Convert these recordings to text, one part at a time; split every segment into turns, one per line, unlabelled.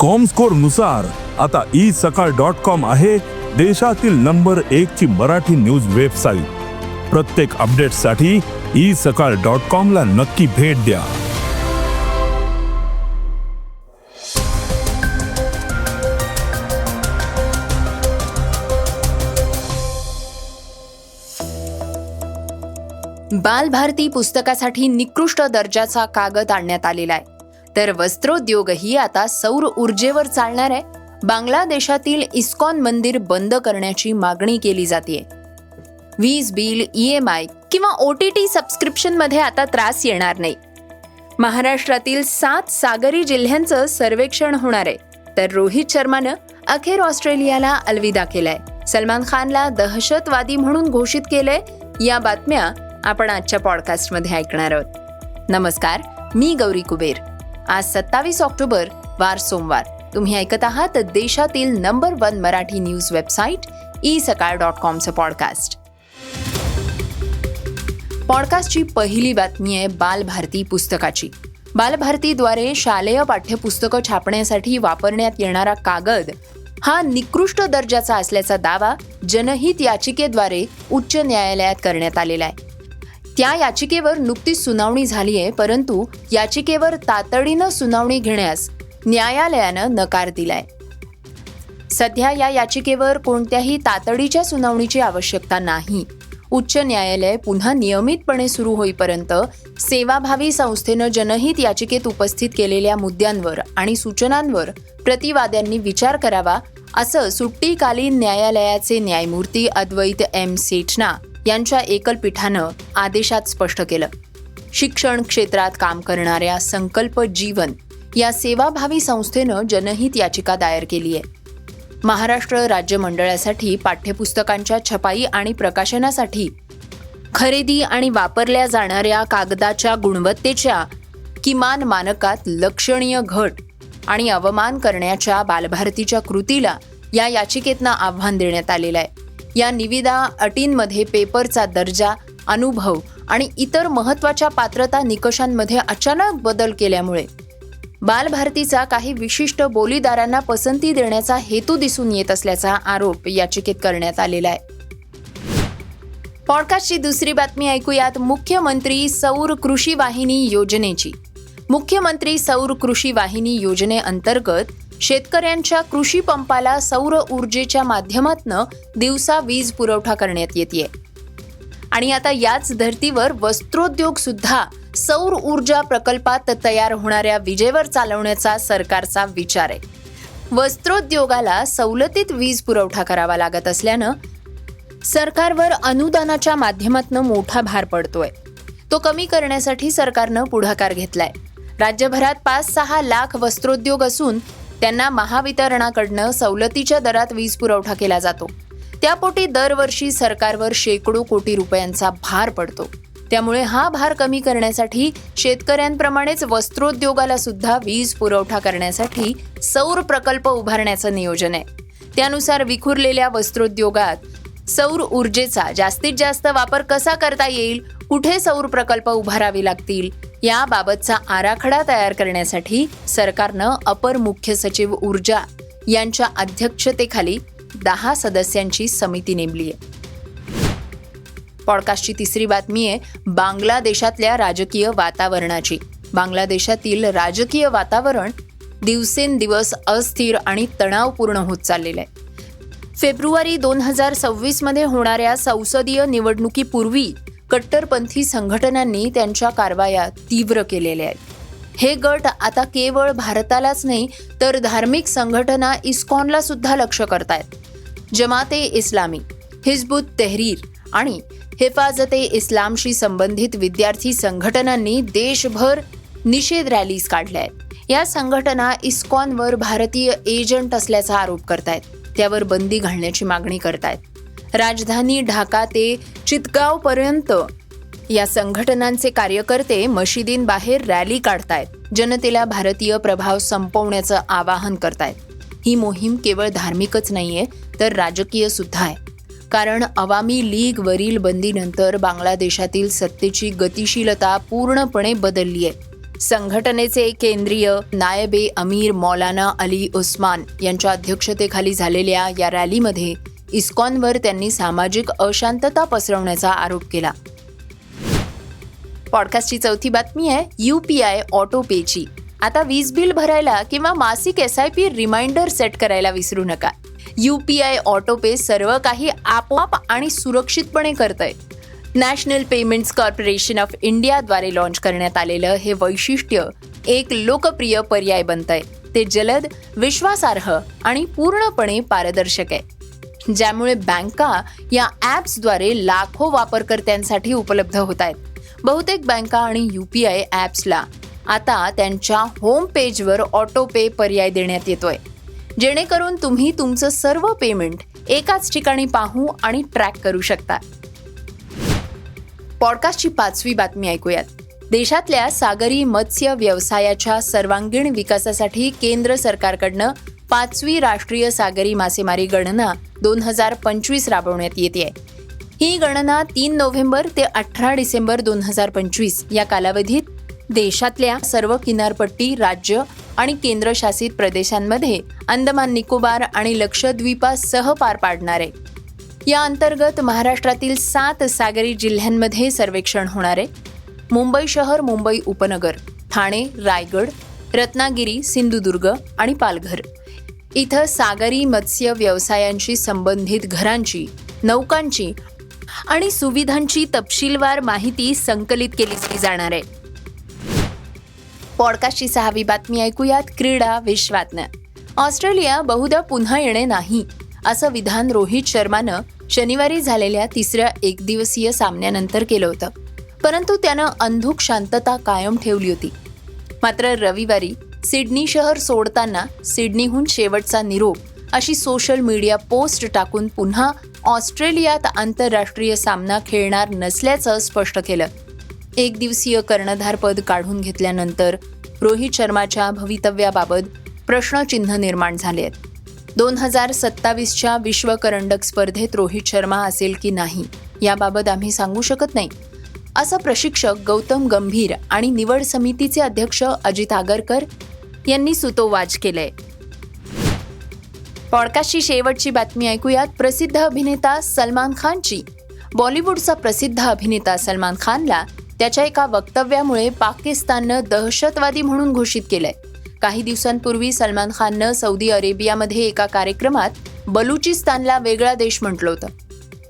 कॉमस्कोरनुसार आता E Sakal dot com आहे देशातील नंबर एक ची मराठी न्यूज वेबसाईट प्रत्येक अपडेटसाठी ई सकाळ डॉट कॉम ला नक्की भेट द्या.
बालभारती पुस्तकासाठी निकृष्ट दर्जाचा कागद आणण्यात आलेला आहे. तर वस्त्रोद्योगही आता सौर ऊर्जेवर चालणार आहे. बांगलादेशातील इस्कॉन मंदिर बंद करण्याची मागणी केली जाते वीज बिल ई एम आय किंवा ओ टी टी सबस्क्रिप्शनमध्ये आता त्रास येणार नाही. महाराष्ट्रातील सात सागरी जिल्ह्यांचं सर्वेक्षण होणार आहे. तर रोहित शर्मानं अखेर ऑस्ट्रेलियाला अलविदा केलाय. सलमान खानला दहशतवादी म्हणून घोषित केलंय. या बातम्या आपण आजच्या पॉडकास्टमध्ये ऐकणार आहोत. नमस्कार मी गौरी कुबेर. आज सत्तावीस ऑक्टोबर वार सोमवार. तुम्ही ऐकत आहात देशातील number one Marathi news website e Sakal dot कॉमचं podcast. पॉडकास्टची पहिली बातमी आहे बालभारती पुस्तकाची. बालभारतीद्वारे शालेय पाठ्यपुस्तकं छापण्यासाठी वापरण्यात येणारा कागद हा निकृष्ट दर्जाचा असल्याचा दावा जनहित याचिकेद्वारे उच्च न्यायालयात करण्यात आलेला आहे. त्या याचिकेवर नुकतीच सुनावणी झाली आहे परंतु याचिकेवर तातडीनं सुनावणी घेण्यास न्यायालयानं नकार दिलाय. सध्या या याचिकेवर कोणत्याही तातडीच्या सुनावणीची आवश्यकता नाही. उच्च न्यायालय पुन्हा नियमितपणे सुरू होईपर्यंत सेवाभावी संस्थेनं जनहित याचिकेत उपस्थित केलेल्या मुद्द्यांवर आणि सूचनांवर प्रतिवाद्यांनी विचार करावा असं सुट्टीकालीन न्यायालयाचे न्यायमूर्ती अद्वैत एम सेठना यांच्या एकलपीठानं आदेशात स्पष्ट केलं. शिक्षण क्षेत्रात काम करणाऱ्या संकल्प जीवन या सेवाभावी संस्थेनं जनहित याचिका दायर केली आहे महाराष्ट्र राज्य मंडळासाठी पाठ्यपुस्तकांच्या छपाई आणि प्रकाशनासाठी खरेदी आणि वापरल्या जाणाऱ्या कागदाच्या गुणवत्तेच्या किमान मानकात लक्षणीय घट आणि अवमान करण्याच्या बालभारतीच्या कृतीला या याचिकेतनं आव्हान देण्यात आलेलं आहे. या निविदा अटींमध्ये पेपरचा दर्जा अनुभव आणि इतर महत्त्वाच्या पात्रता निकषांमध्ये अचानक बदल केल्यामुळे. बालभारतीचा काही विशिष्ट बोलीदारांना पसंती देण्याचा हेतू दिसून येत असल्याचा आरोप याचिकेत करण्यात आलेला आहे. पॉडकास्टची दुसरी बातमी ऐकूयात मुख्यमंत्री सौर कृषी वाहिनी योजनेची. मुख्यमंत्री सौर कृषी वाहिनी योजनेअंतर्गत शेतकऱ्यांच्या कृषी पंपाला सौर ऊर्जेच्या माध्यमातनं दिवसा वीज पुरवठा करण्यात येते आणि आता याच धर्तीवर वस्त्रोद्योग सुद्धा सौर ऊर्जा प्रकल्पात तयार होणाऱ्या विजेवर चालवण्याचा सरकारचा विचार आहे. वस्त्रोद्योगाला सवलतीत वीज पुरवठा करावा लागत असल्यानं सरकारवर अनुदानाच्या माध्यमातून मोठा भार पडतोय. तो कमी करण्यासाठी सरकारनं पुढाकार घेतलाय. राज्यभरात पाच सहा लाख वस्त्रोद्योग असून त्यांना महावितरणाकडनं सवलतीच्या दरात वीज पुरवठा केला जातो. त्यापोटी दरवर्षी सरकारवर शेकडो कोटी रुपयांचा भार पडतो. त्यामुळे हा भार कमी करण्यासाठी शेतकऱ्यांप्रमाणेच वस्त्रोद्योगाला सुद्धा वीज पुरवठा करण्यासाठी सौर प्रकल्प उभारण्याचं नियोजन आहे. त्यानुसार विखुरलेल्या वस्त्रोद्योगात सौर ऊर्जेचा जास्तीत जास्त वापर कसा करता येईल? कुठे सौर प्रकल्प उभारावे लागतील? याबाबतचा आराखडा तयार करण्यासाठी सरकारनं अपर मुख्य सचिव ऊर्जा यांच्या अध्यक्षतेखाली दहा सदस्यांची समिती नेमली आहे. पॉडकास्टची तिसरी बातमी आहे बांगलादेशातल्या राजकीय वातावरणाची. बांगलादेशातील राजकीय वातावरण दिवसेंदिवस अस्थिर आणि तणावपूर्ण होत चाललेलं आहे. फेब्रुवारी दोन हजार सव्वीसमध्ये होणाऱ्या संसदीय निवडणुकीपूर्वी कट्टरपंथी संघटनांनी त्यांच्या कारवाया तीव्र केलेल्या आहेत. हे गट आता केवळ भारतालाच नाही तर धार्मिक संघटना इस्कॉनला सुद्धा लक्ष करतायत. जमाते इस्लामी हिजबुत तेहरीर आणि हिफाजते इस्लामशी संबंधित विद्यार्थी संघटनांनी देशभर निषेध रॅलीज काढल्या आहेत या संघटना इस्कॉनवर भारतीय एजंट असल्याचा आरोप करतायत. त्यावर बंदी घालण्याची मागणी करतायत. राजधानी ढाका ते चितगाव पर्यंत या संघटनांचे कार्यकर्ते मशिदींबाहेर रॅली काढतायत. जनतेला भारतीय प्रभाव संपवण्याचं आवाहन करतायत. ही मोहीम केवळ धार्मिकच नाहीये तर राजकीय सुद्धा आहे. कारण अवामी लीग वरील बंदीनंतर बांगलादेशातील सत्तेची गतिशीलता पूर्णपणे बदलली आहे संघटनेचे केंद्रीय नायबे अमीर मौलाना अली उस्मान यांच्या अध्यक्षतेखाली झालेल्या या रॅलीमध्ये इस्कॉनवर त्यांनी सामाजिक अशांतता पसरवण्याचा आरोप केला. पॉडकास्टची चौथी बातमी आहे यू पी आय ऑटो पेची. आता वीज बिल भरायला किंवा मासिक S I P reminder set करायला विसरू नका. U P I auto pay सर्व काही आपोआप आणि सुरक्षितपणे करतंय. नॅशनल पेमेंट्स कॉर्पोरेशन ऑफ इंडियाद्वारे लॉन्च करण्यात आलेलं हे वैशिष्ट्य एक लोकप्रिय पर्याय बनतंय. ते जलद विश्वासार्ह आणि पूर्णपणे पारदर्शक आहे. ज्यामुळे बँका या ॲप्सद्वारे लाखो वापरकर्त्यांसाठी उपलब्ध होत आहेत बहुतेक बँका आणि यू पी आय ॲप्सला आता त्यांच्या होम पेजवर ऑटो पे पर्याय देण्यात येतोय. जेणेकरून तुम्ही तुमचं सर्व पेमेंट एकाच ठिकाणी पाहू आणि ट्रॅक करू शकता. पॉडकास्टची पाचवी बातमी ऐकूयात. देशातल्या सागरी मत्स्य व्यवसायाच्या सर्वांगीण विकासासाठी केंद्र सरकारकडनं पाचवी राष्ट्रीय सागरी मासेमारी गणना दोन हजार पंचवीस राबवण्यात येते. ही गणना तीन नोव्हेंबर ते अठरा डिसेंबर दोन हजार पंचवीस या कालावधीत देशातल्या सर्व किनारपट्टी राज्य आणि केंद्रशासित प्रदेशांमध्ये अंदमान निकोबार आणि लक्षद्वीपासह पार पाडणार. आहे या अंतर्गत महाराष्ट्रातील सात सागरी जिल्ह्यांमध्ये सर्वेक्षण होणार. आहे मुंबई शहर मुंबई उपनगर ठाणे रायगड रत्नागिरी सिंधुदुर्ग आणि पालघर. इथं सागरी मत्स्य व्यवसायांशी संबंधित घरांची नौकांची आणि सुविधांची तपशीलवार माहिती संकलित केली जाणार आहे. पॉडकास्टची सहावी बातमी ऐकूयात क्रीडा विश्वातनं. ऑस्ट्रेलिया बहुधा पुन्हा येणे नाही असं विधान रोहित शर्मानं शनिवारी झालेल्या तिसऱ्या एकदिवसीय सामन्यानंतर केलं होतं. परंतु त्यानं अंधुक शांतता कायम ठेवली होती. मात्र रविवारी सिडनी शहर सोडताना सिडनीहून शेवटचा निरोप अशी सोशल मीडिया पोस्ट टाकून पुन्हा ऑस्ट्रेलियात आंतरराष्ट्रीय सामना खेळणार नसल्याचं स्पष्ट केलं. एक दिवसीय कर्णधारपद काढून घेतल्यानंतर रोहित शर्माच्या भवितव्याबाबत प्रश्नचिन्ह निर्माण झाले आहेत. दोन हजार सत्तावीसच्या विश्व करंडक स्पर्धेत रोहित शर्मा असेल की नाही याबाबत आम्ही सांगू शकत नाही. असं प्रशिक्षक गौतम गंभीर आणि निवड समितीचे अध्यक्ष अजित आगरकर यांनी सुतोवाच केलंय. पॉडकास्टची शेवटची बातमी ऐकूयात. प्रसिद्ध अभिनेता सलमान खानची. बॉलिवूडचा प्रसिद्ध अभिनेता सलमान खानला त्याच्या एका वक्तव्यामुळे पाकिस्ताननं दहशतवादी म्हणून घोषित केलंय. काही दिवसांपूर्वी सलमान खाननं सौदी अरेबियामध्ये एका कार्यक्रमात बलुचिस्तानला वेगळा देश म्हटलं होतं.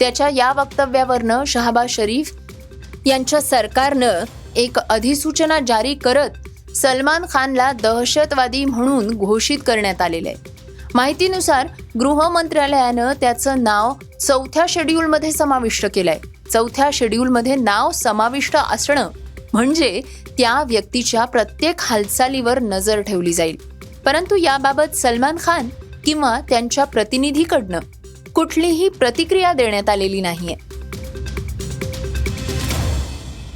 त्याच्या या वक्तव्यावरनं शहाबाज शरीफ यांच्या सरकारनं एक अधिसूचना जारी करत सलमान खानला दहशतवादी म्हणून घोषित करण्यात आलेलं आहे. माहितीनुसार गृह मंत्रालयानं त्याचं नाव चौथ्या शेड्यूलमध्ये समाविष्ट केलंय. चौथ्या शेड्यूलमध्ये नाव समाविष्ट असणं म्हणजे त्या व्यक्तीच्या प्रत्येक हालचालीवर नजर ठेवली जाईल. परंतु याबाबत सलमान खान किंवा त्यांच्या प्रतिनिधीकडनं कुठलीही प्रतिक्रिया देण्यात आलेली नाहीये.